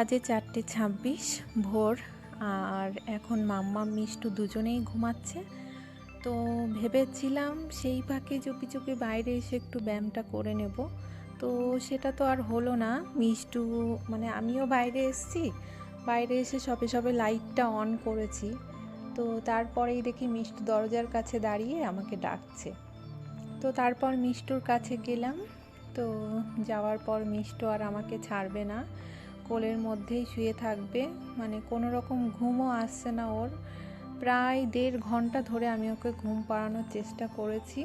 বাজে চারটে ছাব্বিশ, ভোর, আর এখন মাম্মা মিষ্টু দুজনেই ঘুমাচ্ছে। তো ভেবেছিলাম সেই ফাঁকে চুপি চুপি বাইরে এসে একটু ব্যায়ামটা করে নেব। তো সেটা তো আর হলো না। মিষ্টু মানে আমিও বাইরে এসেছি। বাইরে এসে সবে সবে লাইটটা অন করেছি। তো তারপরেই দেখি মিষ্টু দরজার কাছে দাঁড়িয়ে আমাকে ডাকছে। তো তারপর মিষ্টুর কাছে গেলাম। তো যাওয়ার পর মিষ্টু আর আমাকে ছাড়বে না। কোলের মধ্যেই শুয়ে থাকবে। মানে কোনো রকম ঘুমও আসছে না ওর। প্রায় দেড় ঘণ্টা ধরে আমি ওকে ঘুম পাড়ানোর চেষ্টা করেছি।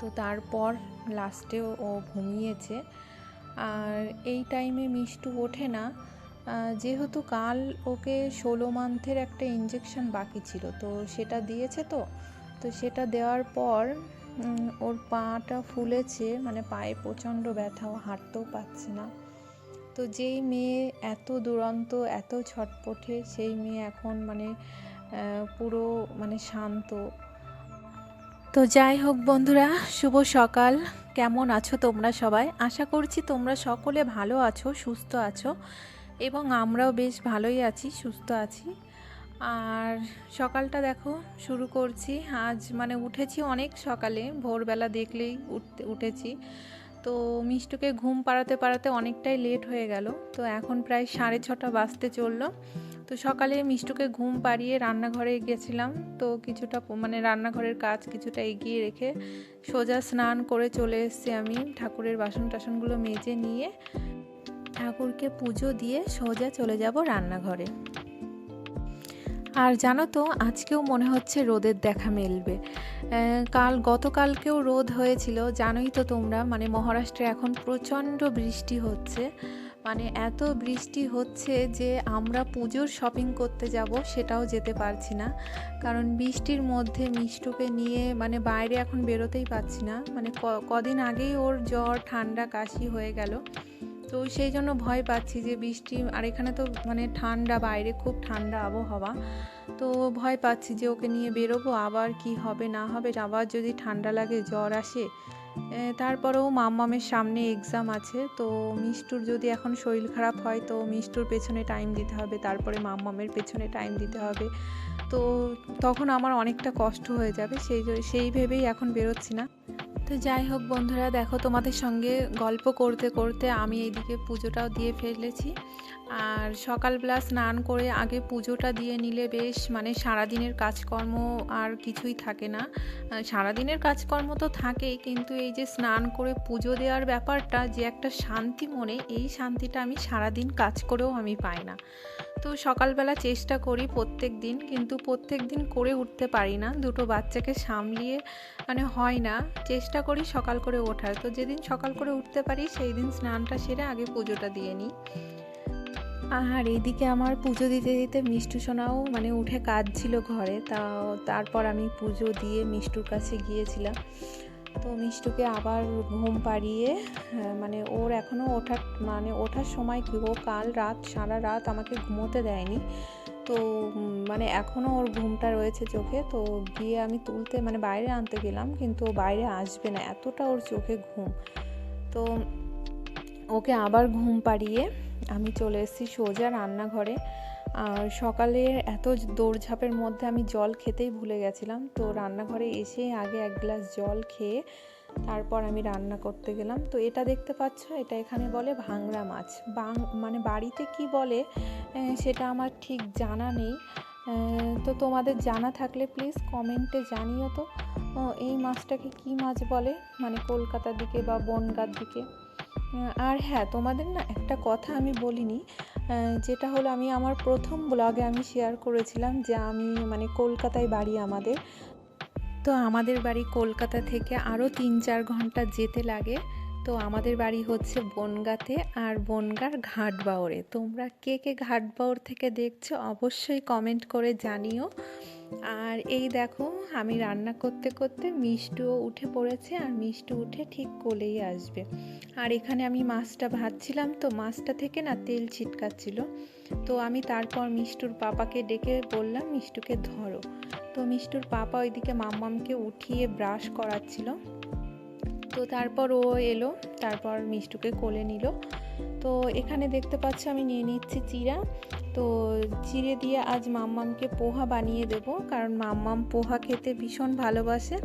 তো তারপর লাস্টে ও ঘুমিয়েছে। আর এই টাইমে মিষ্টু ওঠে না। যেহেতু কাল ওকে ষোলো মান্থের একটা ইঞ্জেকশন বাকি ছিল, তো সেটা দিয়েছে তো। তো সেটা দেওয়ার পর ওর পাটা ফুলেছে মানে পায়ে প্রচণ্ড ব্যথা, ও হাঁটতেও পারছে না। তো যেই মেয়ে এত দুরন্ত, এত ছটপটে, সেই মেয়ে এখন মানে পুরো মানে শান্ত। তো যাই হোক বন্ধুরা, শুভ সকাল। কেমন আছো তোমরা সবাই? আশা করছি তোমরা সকলে ভালো আছো, সুস্থ আছো, এবং আমরাও বেশ ভালোই আছি, সুস্থ আছি। আর সকালটা দেখো, শুরু করছি। আজ মানে উঠেছি অনেক সকালে, ভোরবেলা দেখলেই উঠতে, উঠেছি। তো মিষ্টুকে ঘুম পাড়াতে পাড়াতে অনেকটাই লেট হয়ে গেল। তো এখন প্রায় সাড়ে ছটা বাজতে চলল। তো সকালে মিষ্টুকে ঘুম পাড়িয়ে রান্নাঘরে গেছিলাম। তো কিছুটা মানে রান্নাঘরের কাজ কিছুটা এগিয়ে রেখে সোজা স্নান করে চলে এসেছি আমি ঠাকুরের বাসন টাসনগুলো মেজে নিয়ে। ঠাকুরকে পুজো দিয়ে সোজা চলে যাব রান্নাঘরে। আর জানো তো, আজকেও মনে হচ্ছে রোদের দেখা মেলবে। কাল, গতকালকেও রোদ হয়েছিল, জানোই তো তোমরা মানে মহারাষ্ট্রে এখন প্রচণ্ড বৃষ্টি হচ্ছে। মানে এত বৃষ্টি হচ্ছে যে আমরা পুজোর শপিং করতে যাব, সেটাও যেতে পারছি না। কারণ বৃষ্টির মধ্যে মিষ্টুকে নিয়ে মানে বাইরে এখন বেরোতেই পারছি না। মানে কদিন আগেই ওর জ্বর, ঠান্ডা, কাশি হয়ে গেল। তো সেই জন্য ভয় পাচ্ছি যে বৃষ্টি, আর এখানে তো মানে ঠান্ডা, বাইরে খুব ঠান্ডা আবহাওয়া। তো ভয় পাচ্ছি যে ওকে নিয়ে বেরোবো, আবার কি হবে, না হবে, আবার যদি ঠান্ডা লাগে, জ্বর আসে। তারপরেও মাম্মামের সামনে এক্সাম আছে, তো মিষ্টুর যদি এখন শরীর খারাপ হয়, তো মিষ্টুর পেছনে টাইম দিতে হবে, তারপরে মাম্মামের পেছনে টাইম দিতে হবে। তো তখন আমার অনেকটা কষ্ট হয়ে যাবে, সেই সেই ভেবেই এখন বেরোচ্ছি না। তো যাই হোক বন্ধুরা, দেখো তোমাদের সঙ্গে গল্প করতে করতে আমি এইদিকে পুজোটাও দিয়ে ফেলেছি। আর সকালবেলা স্নান করে আগে পুজোটা দিয়ে নিলে বেশ মানে সারাদিনের কাজকর্ম আর কিছুই থাকে না। সারাদিনের কাজকর্ম তো থাকেই, কিন্তু এই যে স্নান করে পুজো দেওয়ার ব্যাপারটা যে একটা শান্তি মনে, এই শান্তিটা আমি সারাদিন কাজ করেও আমি পাই না। তো সকালবেলা চেষ্টা করি প্রত্যেক দিন, কিন্তু প্রত্যেক দিন করে উঠতে পারি না। দুটো বাচ্চাকে সামলিয়ে মানে হয় না। চেষ্টা করি সকাল করে ওঠার। তো যেদিন সকাল করে উঠতে পারি, সেই দিন স্নানটা সেরে আগে পুজোটা দিয়ে নিই। আর এইদিকে আমার পুজো দিতে দিতে মিষ্টু সোনাও মানে উঠে কাজ ছিল ঘরে। তা, তারপর আমি পুজো দিয়ে মিষ্টুর কাছে গিয়েছিলাম। তো মিষ্টুকে আবার ঘুম পাড়িয়ে হ্যাঁ, মানে ওর এখনও ওঠার মানে ওঠার সময় কি ও কাল রাত সারা রাত আমাকে ঘুমোতে দেয়নি। তো মানে এখনও ওর ঘুমটা রয়েছে চোখে তো গিয়ে আমি তুলতে মানে বাইরে আনতে গেলাম কিন্তু বাইরে আসবে না এতটা ওর চোখে ঘুম। তো ওকে আবার ঘুম পাড়িয়ে আমি চলে এসেছি সোজা রান্নাঘরে। আর সকালে এত দৌড়ঝাঁপের মধ্যে আমি জল খেতেই ভুলে গেছিলাম। তো রান্নাঘরে এসে আগে এক গ্লাস জল খেয়ে তারপর আমি রান্না করতে গেলাম। তো এটা দেখতে পাচ্ছ, এটা এখানে বলে ভাংরা মাছ। বাং মানে বাড়িতে কি বলে সেটা আমার ঠিক জানা নেই। তো তোমাদের জানা থাকলে প্লিজ কমেন্টে জানিও তো। এই মাছটাকে কি মাছ বলে? মানে কলকাতার দিকে বা বনগাঁর দিকে। আর হ্যাঁ তোমাদের না একটা কথা আমি বলিনি। যেটা হলো আমি আমার প্রথম ব্লগে আমি শেয়ার করেছিলাম যে আমি মানে কলকাতায় বাড়ি আমাদের। তো আমাদের বাড়ি কলকাতা থেকে আরও তিন চার ঘণ্টা যেতে লাগে। তো আমাদের বাড়ি হচ্ছে বনগাঁতে আর বনগাঁর ঘাটবাউরে তোমরা কে কে ঘাট ঘাটবাউর থেকে দেখছ অবশ্যই কমেন্ট করে জানিও। আর এই দেখো, আমি রান্না করতে করতে মিষ্টুও উঠে পড়েছে আর মিষ্টু উঠে ঠিক কোলেই আসবে। আর এখানে আমি মাছটা ভাজছিলাম তো মাছটা থেকে না তেল ছিটকাচ্ছিল। তো আমি তারপর মিষ্টুর পাপাকে ডেকে বললাম, মিষ্টুকে ধরো। তো মিষ্টুর পাপা ওইদিকে মাম্মামকে উঠিয়ে ব্রাশ করাচ্ছিল। তো তারপর ও এলো, তারপর মিষ্টুকে কোলে নিল। তো এখানে দেখতে পাচ্ছ আমি নিয়ে নিচ্ছি চিরা তো চিড়ে দিয়ে আজ মাম্মামকে পোহা বানিয়ে দেব, কারণ মাম্মাম পোহা খেতে ভীষণ ভালোবাসে।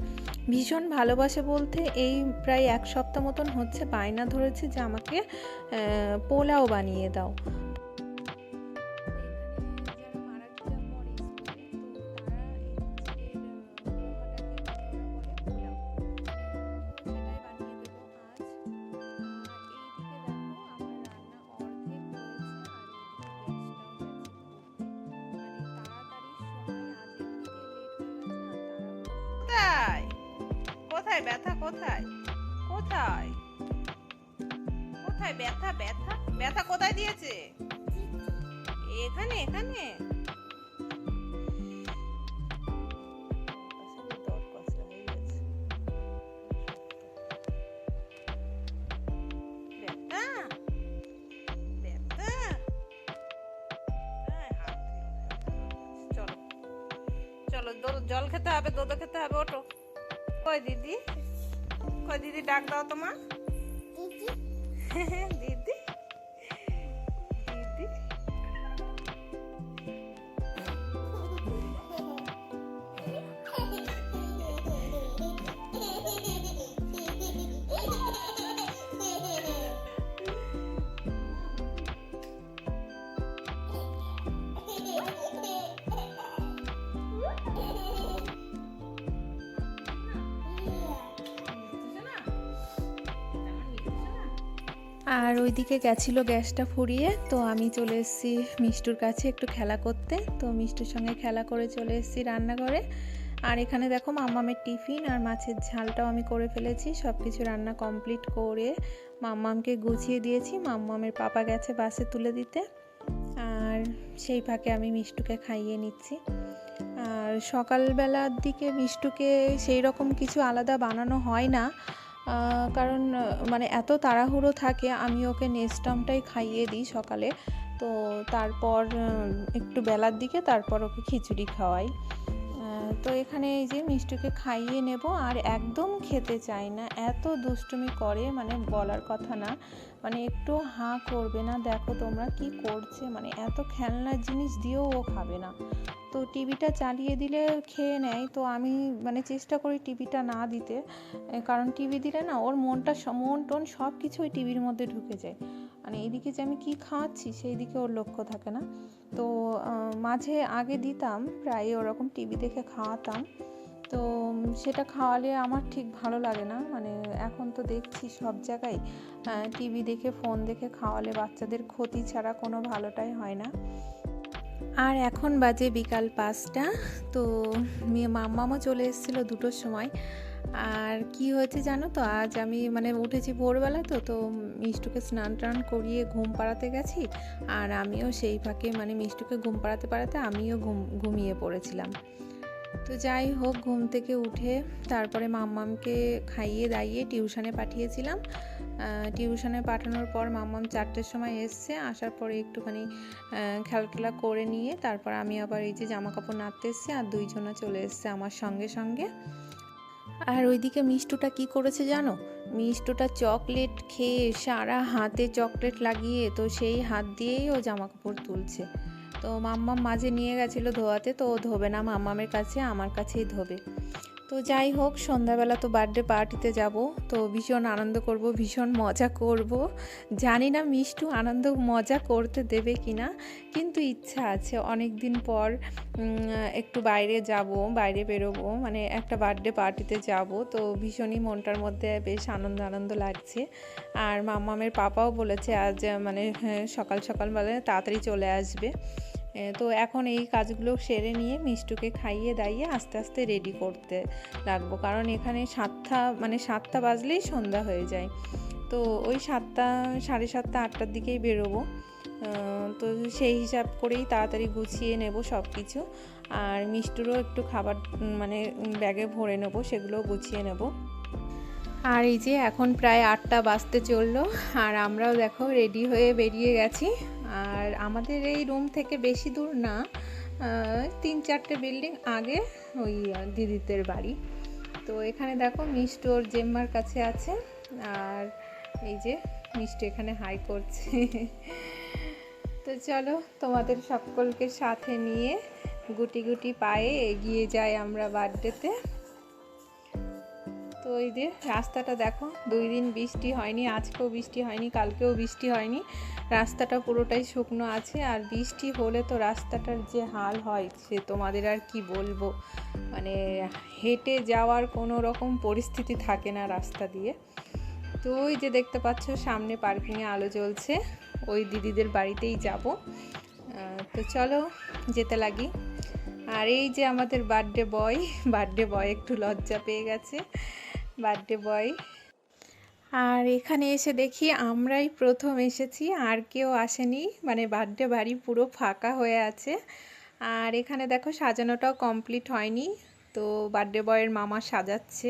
ভীষণ ভালোবাসে বলতে এই প্রায় এক সপ্তাহ মতন হচ্ছে, বায়না ধরেছে যে আমাকে পোলাও বানিয়ে দাও। কোথায় ব্যথা, কোথায়? কোথায়? কোথায় ব্যথা ব্যথা? ব্যথা কোথায় দিয়েছে? এখানে এখানে। জল খেতে হবে দুধ খেতে হবে, ওঠো। কই দিদি? কই দিদি ডাক দাও তোমার দিদি। আর ওইদিকে গেছিল গ্যাসটা ফুরিয়ে, তো আমি চলে এসেছি মিষ্টুর কাছে একটু খেলা করতে। তো মিষ্টুর সঙ্গে খেলা করে চলে এসেছি রান্নাঘরে। আর এখানে দেখো মাম্মামের টিফিন আর মাছের ঝালটাও আমি করে ফেলেছি। সব কিছু রান্না কমপ্লিট করে মাম্মামকে গুছিয়ে দিয়েছি। মাম্মামের পাপা গেছে বাসে তুলে দিতে। আর সেই ফাঁকে আমি মিষ্টুকে খাইয়ে নিচ্ছি। আর সকালবেলার দিকে মিষ্টুকে সেই রকম কিছু আলাদা বানানো হয় না। কারণ মানে এত তাড়াহুড়ো থাকে, আমি ওকে নেস্টামটাই খাইয়ে দিই সকালে। তো তারপর একটু বেলার দিকে তারপর ওকে খিচুড়ি খাওয়াই। তো এখানে এই যে মিষ্টুকে খাইয়ে নেব আর একদম খেতে চায় না। এত দুষ্টুমি করে মানে বলার কথা না। মানে একটু হাঁ করবে না, দেখো তোমরা কি করছে। মানে এত খেলনার জিনিস দিয়েও ও খাবে না। তো টিভিটা চালিয়ে দিলে খেয়ে নেয়। তো আমি মানে চেষ্টা করি টিভিটা না দিতে। কারণ টিভি দিলে না ওর মনটা মন টন সব কিছু ওই টিভির মধ্যে ঢুকে যায়। মানে এইদিকে যে আমি কি খাওয়াচ্ছি সেই দিকে ওর লক্ষ্য থাকে না। তো মাঝে আগে দিতাম প্রায় ওরকম টিভি দেখে খাওয়াতাম। তো, সেটা খাওয়ালে আমার ঠিক ভালো লাগে না। মানে এখন তো দেখছি সব জায়গায় টিভি দেখে, ফোন দেখে খাওয়ালে বাচ্চাদের ক্ষতি ছাড়া কোনো ভালোটাই হয় না। আর এখন বাজে বিকাল পাঁচটা। তো মেয়ে মাম্মামও চলে এসেছিল দুটোর সময়। আর কি হয়েছে জানো তো? আজ আমি মানে উঠেছি ভোরবেলা তো তো মিষ্টুকে স্নান টান করিয়ে ঘুম পাড়াতে গেছি। আর আমিও সেই ফাঁকে মানে মিষ্টুকে ঘুম পাড়াতে পাড়াতে আমিও ঘুম, ঘুমিয়ে পড়েছিলাম। তো যাই হোক, ঘুম থেকে উঠে তারপরে মাম্মামকে খাইয়ে দাইয়ে টিউশনে পাঠিয়েছিলাম। টিউশনে পাঠানোর পর মাম্মাম চারটের সময় এসছে, আসার পরে একটুখানি খেলাটেলা করে নিয়ে তারপর আমি আবার এই যে জামা কাপড় নাড়তে এসছি আর দুইজনা চলে এসছে আমার সঙ্গে সঙ্গে। আর ওইদিকে মিষ্টুটা কি করেছে জানো? মিষ্টুটা চকলেট খেয়ে সারা হাতে চকলেট লাগিয়ে তো সেই হাত দিয়েই ও জামা কাপড় তুলছে। তো মাম্মাম মাঝে নিয়ে গেছিল ধোয়াতে, তো ও ধোবে না। মাম্মামের কাছে, আমার কাছেই ধোবে। তো যাই হোক সন্ধ্যাবেলা তো বার্থডে পার্টিতে যাব তো ভীষণ আনন্দ করব ভীষণ মজা করব। জানি না মিষ্টু আনন্দ মজা করতে দেবে কি না কিন্তু ইচ্ছা আছে। অনেক দিন পর একটু বাইরে যাব বাইরে বেরোবো মানে একটা বার্থডে পার্টিতে যাব তো ভীষণই মনটার মধ্যে বেশ আনন্দ আনন্দ লাগছে। আর মাম্মামের পাপাও বলেছে আজ মানে হ্যাঁ, সকাল সকাল মানে তাড়াতাড়ি চলে আসবে। তো এখন এই কাজগুলো সেরে নিয়ে মিষ্টুকে খাইয়ে দাইয়ে আস্তে আস্তে রেডি করতে লাগবো। কারণ এখানে সাতটা মানে সাতটা বাজলেই সন্ধ্যা হয়ে যায়। তো ওই সাতটা, সাড়ে সাতটা, আটটার দিকেই বেরোবো। তো সেই হিসাব করেই তাড়াতাড়ি গুছিয়ে নেব সব কিছু আর মিষ্টুরও একটু খাবার মানে ব্যাগে ভরে নেব, সেগুলোও গুছিয়ে নেব। আর এই যে এখন প্রায় আটটা বাজতে চলল, আর আমরাও দেখো রেডি হয়ে বেরিয়ে গেছি। আর আমাদের এই রুম থেকে বেশি দূর না তিন চারটে বিল্ডিং আগে ওই দিদিদের বাড়ি। তো এখানে দেখো মিষ্টি ওর জেম্মার কাছে আছে, আর এই যে মিষ্টি এখানে হাই করছে। তো চলো তোমাদের সকলকে সাথে নিয়ে গুটি গুটি পায়ে এগিয়ে যাই আমরা বার্থডেতে তো এই যে রাস্তাটা দেখো, দুই দিন বৃষ্টি হয়নি, আজকেও বৃষ্টি হয়নি, কালকেও বৃষ্টি হয়নি। রাস্তাটা পুরোটাই শুকনো আছে আর বৃষ্টি হলে তো রাস্তাটার যে হাল হয়, সে তোমাদের আর কি বলব? মানে হেঁটে যাওয়ার কোনো রকম পরিস্থিতি থাকে না রাস্তা দিয়ে। তো ওই যে দেখতে পাচ্ছ, সামনে পার্কিংয়ে আলো জ্বলছে, ওই দিদিদের বাড়িতেই যাব। তো চলো যেতে লাগি। আর এই যে আমাদের বার্থডে বয় বার্থডে বয় একটু লজ্জা পেয়ে গেছে। Birthday boy. আর এখানে এসে দেখি আমরাই প্রথম এসেছি, আর কেউ আসেনি। মানে বার্থডে বাড়ি পুরো ফাঁকা হয়ে আছে। আর এখানে দেখো সাজানোটাও কমপ্লিট হয়নি। তো বার্থডে বয়ের মামা সাজাচ্ছে।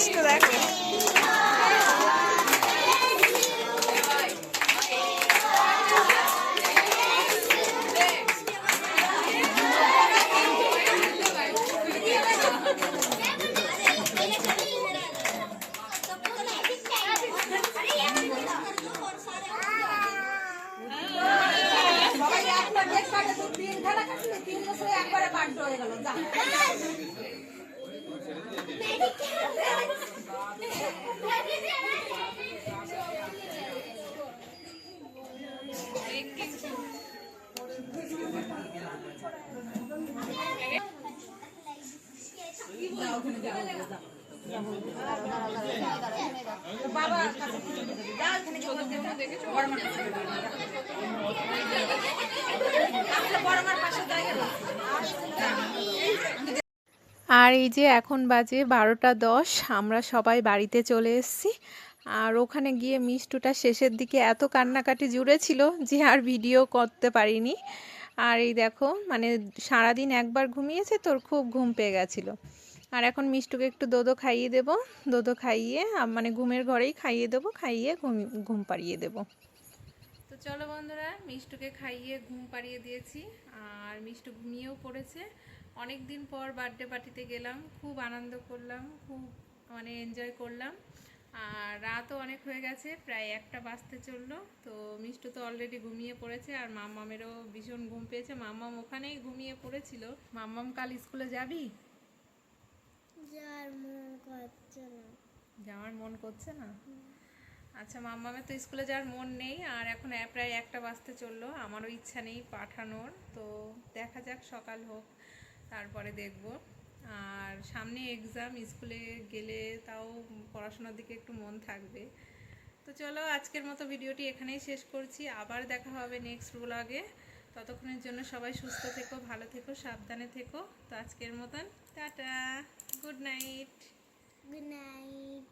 দাঁড়া এখন দাঁড়া। এই আমার মিষ্টি দেখো আর এই যে এখন বাজে বারোটা দশ, আমরা সবাই বাড়িতে চলে এসেছি। আর ওখানে গিয়ে মিষ্টুটা শেষের দিকে এত কান্নাকাটি জুড়েছিল যে আর ভিডিও করতে পারিনি। আর এই দেখো মানে সারাদিন একবার ঘুমিয়েছে, তোর খুব ঘুম পেয়ে গেছিল। আর এখন মিষ্টুকে একটু দোদো খাইয়ে দেব। দোদো খাইয়ে মানে ঘুমের ঘরেই খাইয়ে দেবো, খাইয়ে ঘুম ঘুম পাড়িয়ে দেবো। তো চলো বন্ধুরা, মিষ্টুকে খাইয়ে ঘুম পাড়িয়ে দিয়েছি। আর মিষ্টু ঘুমিয়েও পড়েছে। অনেক দিন পর বার্থডে পার্টিতে গেলাম খুব আনন্দ করলাম খুব মানে এনজয় করলাম। আর রাতও অনেক হয়ে গেছে প্রায় একটা বাজতে চলল। তো মিষ্টু তো অলরেডি ঘুমিয়ে পড়েছে আর মাম্মামেরও ভীষণ ঘুম পেয়েছে। মাম্মাম ওখানেই ঘুমিয়ে পড়েছিল। মাম্মাম কাল স্কুলে যাবি? যার মন করছে না। যাওয়ার মন করছে না? আচ্ছা মাম্মামের তো স্কুলে যাওয়ার মন নেই আর এখন প্রায় একটা বাজতে চলল। আমারও ইচ্ছা নেই পাঠানোর। তো দেখা যাক সকাল হোক। তারপরে দেখব। আর সামনে এক্সাম স্কুলে গেলে তাও পড়াশোনার দিকে একটু মন থাকবে। তো চলো আজকের মতো ভিডিওটি এখানেই শেষ করছি। আবার দেখা হবে নেক্সট ব্লগে ততক্ষণের জন্য সবাই সুস্থ থেকো, ভালো থেকো, সাবধানে থেকো। তো আজকের মতন, tata good night good night